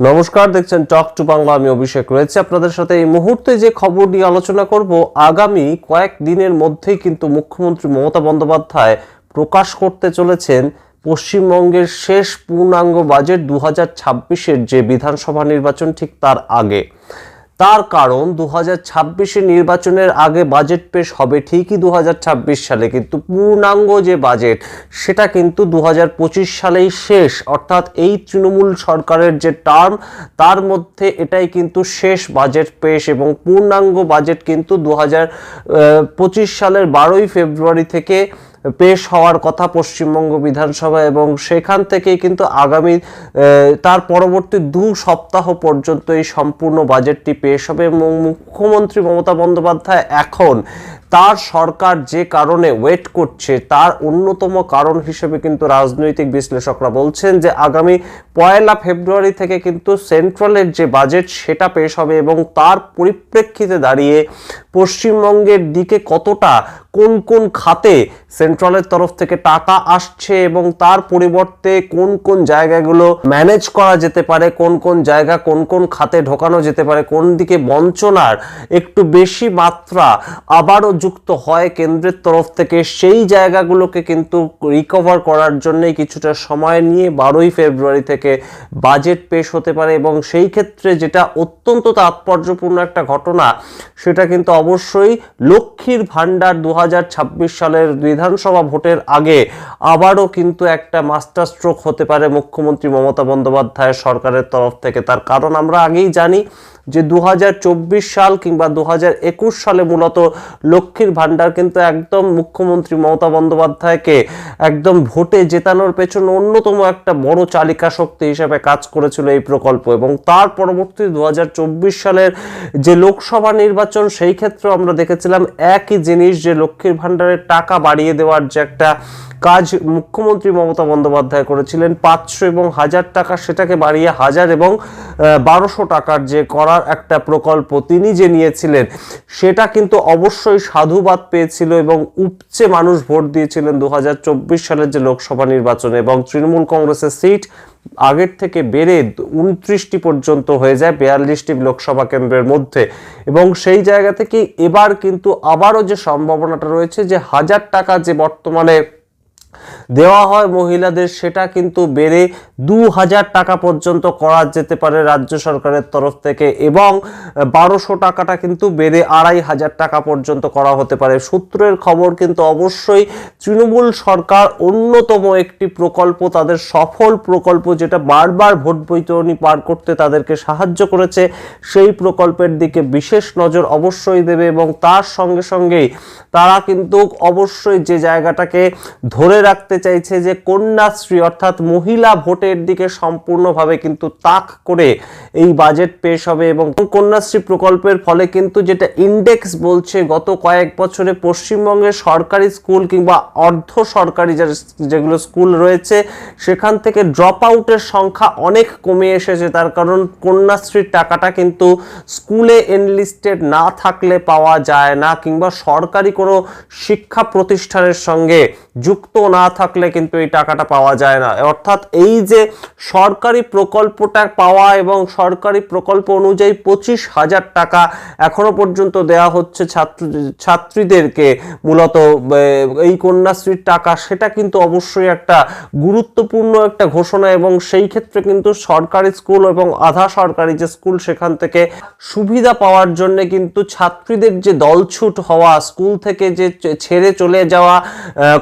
নমস্কার, দেখছেন টক টু বাংলা আমি অভিষেক রয়েছে আপনাদের সাথে। এই মুহূর্তে যে খবর নিয়ে আলোচনা করব, আগামী কয়েক দিনের মধ্যেই কিন্তু মুখ্যমন্ত্রী মমতা বন্দ্যোপাধ্যায় প্রকাশ করতে চলেছেন পশ্চিমবঙ্গের শেষ পূর্ণাঙ্গ বাজেট দু হাজার যে বিধানসভা নির্বাচন ঠিক তার আগে। তার কারণ দু হাজার নির্বাচনের আগে বাজেট পেশ হবে ঠিকই দু হাজার ছাব্বিশ সালে, কিন্তু পূর্ণাঙ্গ যে বাজেট, সেটা কিন্তু দু হাজার পঁচিশ সালেই শেষ। অর্থাৎ এই তৃণমূল সরকারের যে টার্ম তার মধ্যে এটাই কিন্তু শেষ বাজেট পেশ এবং পূর্ণাঙ্গ বাজেট কিন্তু দু হাজার পঁচিশ সালের বারোই ফেব্রুয়ারি থেকে পেশ হওয়ার কথা পশ্চিমবঙ্গ বিধানসভা এবং সেখান থেকেই কিন্তু আগামী তার পরবর্তী দু সপ্তাহ পর্যন্ত এই সম্পূর্ণ বাজেটটি পেশ হবে এবং মুখ্যমন্ত্রী মমতা বন্দ্যোপাধ্যায় এখন তার সরকার যে কারণে ওয়েট করছে তার অন্যতম কারণ হিসেবে কিন্তু রাজনৈতিক বিশ্লেষকরা বলছেন যে আগামী পয়লা ফেব্রুয়ারি থেকে কিন্তু সেন্ট্রালের যে বাজেট সেটা পেশ হবে এবং তার পরিপ্রেক্ষিতে দাঁড়িয়ে পশ্চিমবঙ্গের দিকে কতটা কোন কোন খাতে সেন্ট্রালের তরফ থেকে টাকা আসছে এবং তার পরিবর্তে কোন কোন জায়গাগুলো ম্যানেজ করা যেতে পারে, কোন কোন জায়গা, কোন কোন খাতে ঢোকানো যেতে পারে, কোন দিকে বঞ্চনার একটু বেশি মাত্রা আবারও যুক্ত হয় কেন্দ্রের তরফ থেকে, সেই জায়গাগুলোকে কিন্তু রিকভার করার জন্যই কিছুটা সময় নিয়ে বারোই ফেব্রুয়ারি থেকে বাজেট পেশ হতে পারে এবং সেই ক্ষেত্রে যেটা অত্যন্ত তাৎপর্যপূর্ণ একটা ঘটনা, সেটা কিন্তু অবশ্যই লক্ষ্মীর ভাণ্ডার দু হাজার সালের বিধানসভা ভোটের আগে আবারও কিন্তু একটা মাস্টার স্ট্রোক হতে পারে মুখ্যমন্ত্রী মমতা বন্দ্যোপাধ্যায়ের সরকারের তরফ থেকে। তার কারণ আমরা আগেই জানি যে দু হাজার চব্বিশ সাল কিংবা দু হাজার একুশ সালে মূলত লক্ষ্মীর ভাণ্ডার কিন্তু একদম মুখ্যমন্ত্রী মমতা বন্দ্যোপাধ্যায়কে একদম ভোটে জেতানোর পেছনে অন্যতম একটা বড় চালিকা শক্তি হিসেবে কাজ করেছিল এই প্রকল্প। এবং তার পরবর্তী দু হাজার চব্বিশ সালের যে লোকসভা নির্বাচন, সেই ক্ষেত্রে আমরা দেখেছিলাম একই জিনিস, যে লক্ষ্মীর ভাণ্ডারের টাকা বাড়িয়ে দেওয়ার যে একটা কাজ মুখ্যমন্ত্রী মমতা বন্দ্যোপাধ্যায় করেছিলেন। পাঁচশো এবং হাজার টাকা সেটাকে বাড়িয়ে হাজার এবং বারোশো টাকার যে করার একটা প্রকল্প তিনি যে নিয়েছিলেন, সেটা কিন্তু অবশ্যই সাধুবাদ পেয়েছিল এবং উপচে মানুষ ভোট দিয়েছিলেন দু হাজার চব্বিশ সালের যে লোকসভা নির্বাচনে এবং তৃণমূল কংগ্রেসের সিট আগের থেকে বেড়ে উনত্রিশটি পর্যন্ত হয়ে যায় বিয়াল্লিশটি লোকসভা কেন্দ্রের মধ্যে। এবং সেই জায়গা থেকে এবার কিন্তু আবারও যে সম্ভাবনাটা রয়েছে যে হাজার টাকা যে বর্তমানে দেওয়া হয় মহিলাদের, সেটা কিন্তু বেড়ে দু হাজার টাকা পর্যন্ত করা যেতে পারে রাজ্য সরকারের তরফ থেকে এবং বারোশো টাকাটা কিন্তু বেড়ে আড়াই হাজার টাকা পর্যন্ত করা হতে পারে। সূত্রের খবর কিন্তু অবশ্যই তৃণমূল সরকার অন্যতম একটি প্রকল্প, তাদের সফল প্রকল্প যেটা বারবার ভোট বৈতরণী পার করতে তাদেরকে সাহায্য করেছে, সেই প্রকল্পের দিকে বিশেষ নজর অবশ্যই দেবে এবং তার সঙ্গে সঙ্গেই তারা কিন্তু অবশ্যই যে জায়গাটাকে ধরে রাখতে চাইছে যে কন্যাশ্রী অর্থাৎ মহিলা ভোটের দিকে সম্পূর্ণভাবে কিন্তু তাক করে এই বাজেট পেশ হবে এবং কন্যাশ্রী প্রকল্পের ফলে কিন্তু যেটা ইন্ডেক্স বলছে, গত কয়েক বছরে পশ্চিমবঙ্গের সরকারি স্কুল কিংবা অর্ধ সরকারি যেগুলো স্কুল রয়েছে, সেখান থেকে ড্রপ আউটের সংখ্যা অনেক কমে এসেছে। তার কারণ কন্যাশ্রীর টাকাটা কিন্তু স্কুলে এনলিস্টেড না থাকলে পাওয়া যায় না কিংবা সরকারি কোনো শিক্ষা প্রতিষ্ঠানের সঙ্গে যুক্ত না থাকলে কিন্তু এই টাকাটা পাওয়া যায় না। অর্থাৎ এই যে সরকারি প্রকল্পটা পাওয়া এবং সরকারি প্রকল্প অনুযায়ী পঁচিশ হাজার টাকা এখনও পর্যন্ত দেওয়া হচ্ছে ছাত্র, ছাত্রীদেরকে। মূলত এই কন্যাশ্রীর টাকা, সেটা কিন্তু অবশ্যই একটা গুরুত্বপূর্ণ একটা ঘোষণা এবং সেই ক্ষেত্রে কিন্তু সরকারি স্কুল এবং আধা সরকারি যে স্কুল, সেখান থেকে সুবিধা পাওয়ার জন্য কিন্তু ছাত্রীদের যে দলছুট হওয়া, স্কুল থেকে যে ছেড়ে চলে যাওয়া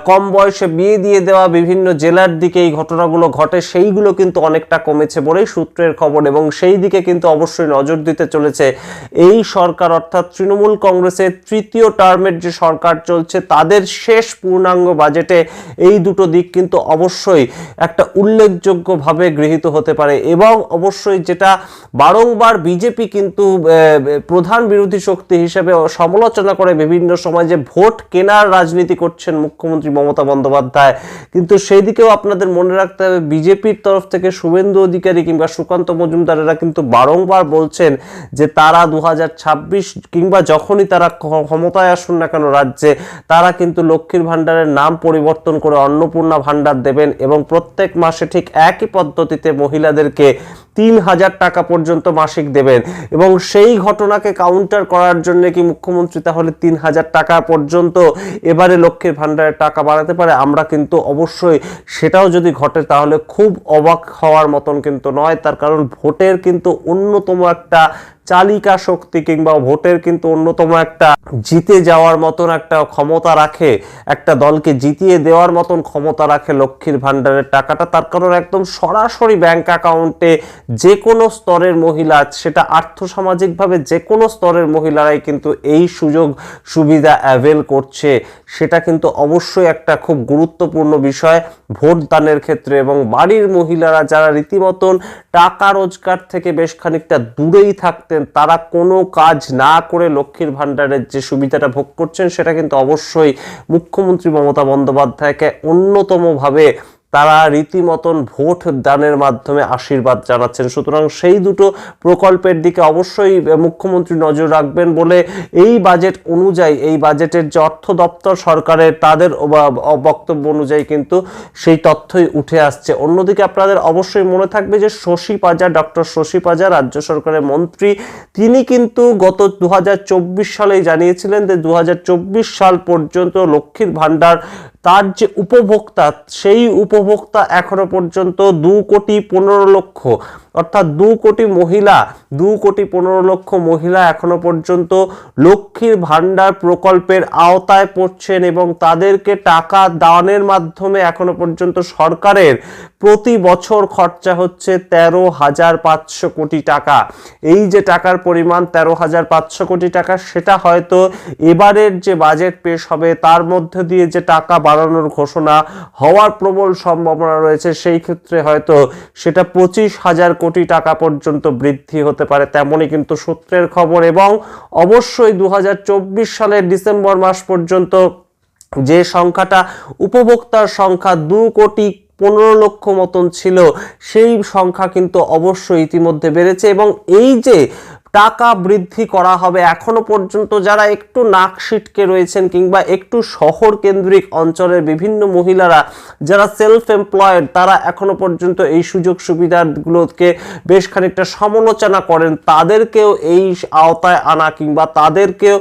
কম বয়সে বিয়ে দিয়ে দেওয়া বিভিন্ন জেলার দিকে এই ঘটনাগুলো ঘটে সেইগুলো কিন্তু অনেকটা কমেছে বলেই সূত্রের খবর এবং সেই দিকে কিন্তু অবশ্যই নজর দিতে চলেছে এই সরকার, অর্থাৎ তৃণমূল কংগ্রেসের তৃতীয় টার্মের যে সরকার চলছে, তাদের শেষ পূর্ণাঙ্গ বাজেটে এই দুটো দিক কিন্তু অবশ্যই একটা উল্লেখযোগ্যভাবে গৃহীত হতে পারে এবং অবশ্যই যেটা বারংবার বিজেপি কিন্তু প্রধান বিরোধী শক্তি হিসেবে সমালোচনা করে বিভিন্ন সময় যে ভোট কেনার রাজনীতি করছেন মুখ্যমন্ত্রী মমতা বন্দ্যোপাধ্যায়। কিন্তু সেই দিকেও আপনাদের মনে রাখতে হবে বিজেপির তরফ থেকে শুভেন্দু অধিকারী কিংবা সুকান্ত মজুমদারেরা কিন্তু বারংবার বলছেন যে তারা দু হাজার ছাব্বিশ কিংবা যখনই তারা ক্ষমতায় আসুন না কেন রাজ্যে, তারা কিন্তু লক্ষ্মীর ভাণ্ডারের নাম পরিবর্তন করে অন্নপূর্ণা ভাণ্ডার দেবেন এবং প্রত্যেক মাসে ঠিক একই পদ্ধতিতে মহিলাদেরকে তিন হাজার টাকা পর্যন্ত মাসিক দেবেন। এবং সেই ঘটনাকে কাউন্টার করার জন্য কি মুখ্যমন্ত্রী তাহলে তিন হাজার টাকা পর্যন্ত এবারে লক্ষ্মীর ভান্ডারের টাকা বাড়াতে পারে? আমরা কিন্তু অবশ্যই সেটাও যদি ঘটে তাহলে খুব অবাক হওয়ার মতন কিন্তু নয়। তার কারণ ভোটের কিন্তু অন্যতম একটা চালিকা শক্তি কিংবা ভোটের কিন্তু অন্যতম একটা জিতে যাওয়ার মতন একটা ক্ষমতা রাখে, একটা দলকে জিতিয়ে দেওয়ার মতন ক্ষমতা রাখে লক্ষ্মীর ভান্ডারের টাকাটা। তার কারণ একদম সরাসরি ব্যাংক অ্যাকাউন্টে যে কোনো স্তরের মহিলা, সেটা আর্থসামাজিকভাবে যে কোনো স্তরের মহিলারাই কিন্তু এই সুযোগ সুবিধা অ্যাভেল করছে, সেটা কিন্তু অবশ্যই একটা খুব গুরুত্বপূর্ণ বিষয় ভোট দানের ক্ষেত্রে। এবং বাড়ির মহিলারা যারা রীতিমতন টাকা রোজগার থেকে বেশ খানিকটা দূরেই থাকতেন, তারা কোনো কাজ না করে লক্ষ্মীর ভাণ্ডারের যে সুবিধাটা ভোগ করছেন, সেটা কিন্তু অবশ্যই মুখ্যমন্ত্রী মমতা বন্দ্যোপাধ্যায়কে অন্যতমভাবে তারা রীতিমতন ভোট দানের মাধ্যমে আশীর্বাদ জানাচ্ছেন। সুতরাং সেই দুটো প্রকল্পের দিকে অবশ্যই মুখ্যমন্ত্রী নজর রাখবেন বলে এই বাজেট অনুযায়ী, এই বাজেটের যে অর্থ দপ্তর সরকারের, তাদের বক্তব্য অনুযায়ী কিন্তু সেই তথ্যই উঠে আসছে। অন্যদিকে আপনাদের অবশ্যই মনে থাকবে যে শশী পাজা, ডক্টর শশী পাজা, রাজ্য সরকারের মন্ত্রী, তিনি কিন্তু গত দু হাজার চব্বিশ সালেই জানিয়েছিলেন যে দু হাজার চব্বিশ সাল পর্যন্ত লক্ষ্মীর ভাণ্ডার, তার যে উপভোক্তা, সেই উপভোক্তা এখনও পর্যন্ত দু কোটি পনেরো লক্ষ অর্থাৎ দু কোটি মহিলা, দু কোটি পনেরো লক্ষ মহিলা এখনও পর্যন্ত লক্ষ্মীর ভাণ্ডার প্রকল্পের আওতায় পড়ছেন এবং তাদেরকে টাকা দানের মাধ্যমে এখনও পর্যন্ত সরকারের প্রতি বছর খরচা হচ্ছে তেরো হাজার পাঁচশো কোটি টাকা। এই যে টাকার পরিমাণ তেরো হাজার পাঁচশো কোটি টাকা, সেটা হয়তো এবারের যে বাজেট পেশ হবে, তার মধ্যে দিয়ে যে টাকা বাড়ানোর ঘোষণা হওয়ার প্রবল সম্ভাবনা রয়েছে, সেই ক্ষেত্রে হয়তো সেটা পঁচিশ হাজার কোটি টাকা পর্যন্ত বৃদ্ধি হতে পারে তেমনই কিন্তু সূত্রের খবর এবং অবশ্যই দু হাজার চব্বিশ সালের ডিসেম্বর মাস পর্যন্ত যে সংখ্যাটা উপভোক্তার সংখ্যা দু কোটি পনেরো লক্ষ মতন ছিল, সেই সংখ্যা কিন্তু অবশ্যই ইতিমধ্যে বেড়েছে এবং এই যে টাকা বৃদ্ধি করা হবে। এখনও পর্যন্ত যারা একটু নাক সিটকে রয়েছেন কিংবা একটু শহর কেন্দ্রিক অঞ্চলের বিভিন্ন মহিলারা, যারা সেলফ এমপ্লয়েড তারা এখনও পর্যন্ত এই সুযোগ সুবিধাগুলোকে বেশ খানিকটা সমালোচনা করেন। তাদেরকেও এই আওতায় আনা কিংবা তাদেরকেও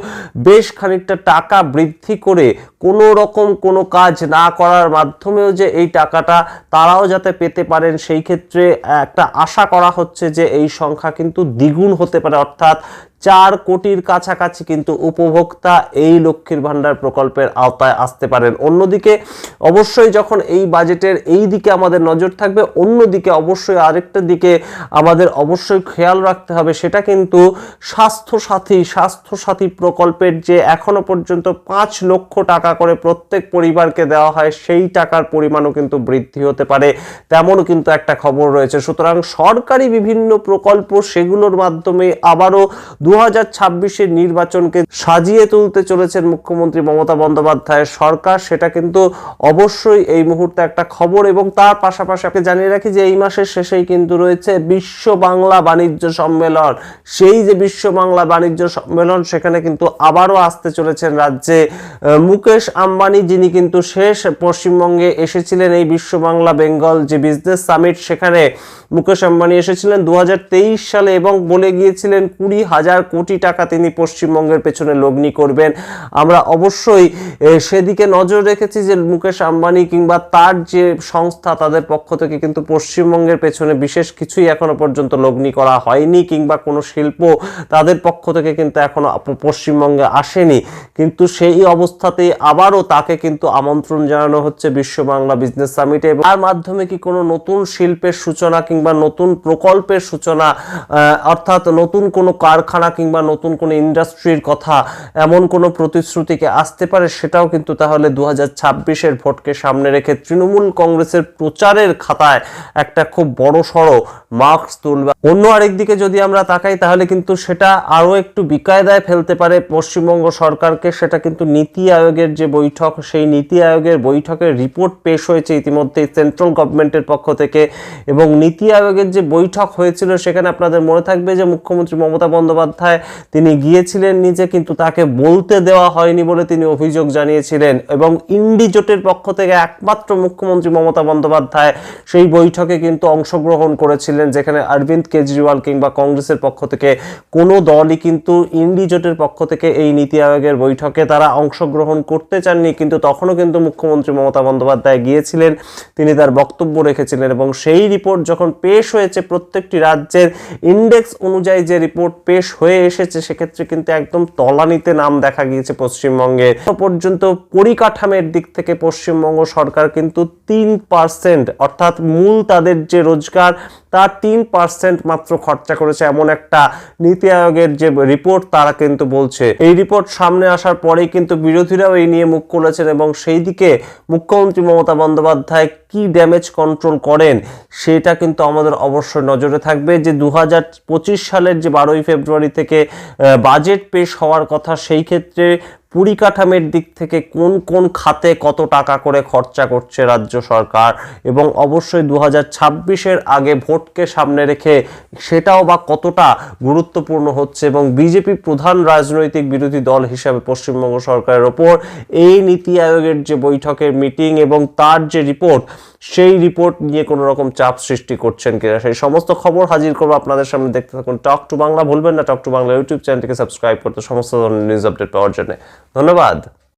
বেশ খানিকটা টাকা বৃদ্ধি করে কোনো রকম কোনো কাজ না করার মাধ্যমেও যে এই টাকাটা তারাও যাতে পেতে পারেন, সেই ক্ষেত্রে একটা আশা করা হচ্ছে যে এই সংখ্যা কিন্তু দ্বিগুণ হতে পারে। অর্থাৎ চার কোটির কাছাকাছি কিন্তু উপভোক্তা এই লক্ষ্মীর ভাণ্ডার প্রকল্পের আওতায় আসতে পারেন। অন্যদিকে অবশ্যই যখন এই বাজেটের এই দিকে আমাদের নজর থাকবে, অন্যদিকে অবশ্যই আরেকটা দিকে আমাদের অবশ্যই খেয়াল রাখতে হবে, সেটা কিন্তু স্বাস্থ্যসাথী স্বাস্থ্যসাথী প্রকল্পের যে এখনও পর্যন্ত পাঁচ লক্ষ টাকা করে প্রত্যেক পরিবারকে দেওয়া হয়, সেই টাকার পরিমাণও কিন্তু বৃদ্ধি হতে পারে, তেমনও কিন্তু একটা খবর রয়েছে। সুতরাং সরকারি বিভিন্ন প্রকল্প সেগুলোর মাধ্যমে আবারও দু ছাব্বিশের নির্বাচনকে সাজিয়ে তুলতে চলেছেন মুখ্যমন্ত্রী মমতা বন্দ্যোপাধ্যায়ের সরকার সেটা কিন্তু অবশ্যই এই মুহূর্তে একটা খবর এবং তার পাশাপাশি আপনি জানিয়ে রাখি যে এই মাসের শেষেই কিন্তু রয়েছে বিশ্ব বাংলা বাণিজ্য সম্মেলন। সেই যে বিশ্ব বাংলা বাণিজ্য সম্মেলন, সেখানে কিন্তু আবারও আসতে চলেছেন রাজ্যে মুকেশ আম্বানি, যিনি কিন্তু শেষ পশ্চিমবঙ্গে এসেছিলেন এই বিশ্ব বাংলা বেঙ্গল যে বিজনেস সামিট, সেখানে মুকেশ আম্বানি এসেছিলেন দু হাজার তেইশ সালে এবং বলে গিয়েছিলেন কুড়ি হাজার কোটি টাকা তিনি পশ্চিমবঙ্গের পেছনে লগ্নি করবেন। আমরা অবশ্যই সেদিকে নজর রেখেছি যে মুকেশ আম্বানি কিংবা তার যে সংস্থা তাদের পক্ষ থেকে কিন্তু পশ্চিমবঙ্গের পেছনে বিশেষ কিছুই এখনও পর্যন্ত লগ্নি করা হয়নি কিংবা কোনো শিল্প তাদের পক্ষ থেকে কিন্তু এখনও পশ্চিমবঙ্গে আসেনি। কিন্তু সেই অবস্থাতেই আবারও তাকে কিন্তু আমন্ত্রণ জানানো হচ্ছে বিশ্ব বাংলা বিজনেস সামিটে তার মাধ্যমে কি কোনো নতুন শিল্পের সূচনা কিংবা নতুন প্রকল্পের সূচনা অর্থাৎ নতুন কোনো কারখানা কিংবা নতুন কোনো ইন্ডাস্ট্রির কথা এমন কোনো প্রতিশ্রুতিকে আসতে পারে সেটাও কিন্তু তাহলে দু হাজার ছাব্বিশের ভোটকে সামনে রেখে তৃণমূল কংগ্রেসের প্রচারের খাতায় একটা খুব বড় সড়ো মার্কস তুলবে। অন্য আরেকদিকে যদি আমরা তাকাই, তাহলে কিন্তু সেটা আরও একটু বিকায়দায় ফেলতে পারে পশ্চিমবঙ্গ সরকারকে। সেটা কিন্তু নীতি আয়োগের যে বৈঠক, সেই নীতি আয়োগের বৈঠকের রিপোর্ট পেশ হয়েছে ইতিমধ্যে সেন্ট্রাল গভর্নমেন্টের পক্ষ থেকে এবং নীতি আয়োগের যে বৈঠক হয়েছিল, সেখানে আপনাদের মনে থাকবে যে মুখ্যমন্ত্রী মমতা বন্দ্যোপাধ্যায় বন্দ্যোপাধ্যায় তিনি গিয়েছিলেন নিজে, কিন্তু তাকে বলতে দেওয়া হয়নি বলে তিনি অভিযোগ জানিয়েছিলেন। এবং ইন্ডি জোটের পক্ষ থেকে একমাত্র মুখ্যমন্ত্রী মমতা বন্দ্যোপাধ্যায় সেই বৈঠকে কিন্তু অংশগ্রহণ করেছিলেন, যেখানে অরবিন্দ কেজরিওয়াল কিংবা কংগ্রেসের পক্ষ থেকে কোনো দলই কিন্তু ইন্ডি জোটের পক্ষ থেকে এই নীতি আয়োগের বৈঠকে তারা অংশগ্রহণ করতে চাননি, কিন্তু তখনও কিন্তু মুখ্যমন্ত্রী মমতা বন্দ্যোপাধ্যায় গিয়েছিলেন। তিনি তার বক্তব্য রেখেছিলেন এবং সেই রিপোর্ট যখন পেশ হয়েছে প্রত্যেকটি রাজ্যের ইন্ডেক্স অনুযায়ী যে রিপোর্ট পেশ হয়ে এসেছে, সেক্ষেত্রে কিন্তু একদম তলানিতে নাম দেখা গিয়েছে পশ্চিমবঙ্গে। পর্যন্ত পরিকাঠামের দিক থেকে পশ্চিমবঙ্গ সরকার কিন্তু তিন পার্সেন্ট অর্থাৎ মূল তাদের যে রোজগার তার তিন পার্সেন্ট মাত্র খরচা করেছে এমন একটা নীতি আয়োগের যে রিপোর্ট তারা কিন্তু বলছে। এই রিপোর্ট সামনে আসার পরেই কিন্তু বিরোধীরাও এই নিয়ে মুখ খুলেছেন এবং সেই দিকে মুখ্যমন্ত্রী মমতা বন্দ্যোপাধ্যায় কি ড্যামেজ কন্ট্রোল করেন, সেটা কিন্তু আমাদের অবশ্যই নজরে থাকবে। যে দু হাজার পঁচিশ সালের যে বারোই ফেব্রুয়ারি থেকে বাজেট পেশ হওয়ার কথা, সেই ক্ষেত্রে পরিকাঠামের দিক থেকে কোন কোন খাতে কত টাকা করে খরচা করছে রাজ্য সরকার? এবং অবশ্যই দু হাজার আগে ভোটকে সামনে রেখে সেটাও বা কতটা গুরুত্বপূর্ণ হচ্ছে এবং বিজেপি প্রধান রাজনৈতিক বিরোধী দল হিসাবে পশ্চিমবঙ্গ সরকারের ওপর এই নীতি আয়োগের যে বৈঠকের মিটিং এবং তার যে রিপোর্ট সেই রিপোর্ট নিয়ে কোনো রকম চাপ সৃষ্টি করছেন কিনা, সেই সমস্ত খবর হাজির করব আপনাদের সামনে। দেখতে থাকুন টক টু বাংলা ভুলবেন না। টক টু বাংলা ইউটিউব চ্যানেলটিকে সাবস্ক্রাইব করতে সমস্ত ধরনের নিউজ আপডেট পাওয়ার জন্য। ধন্যবাদ।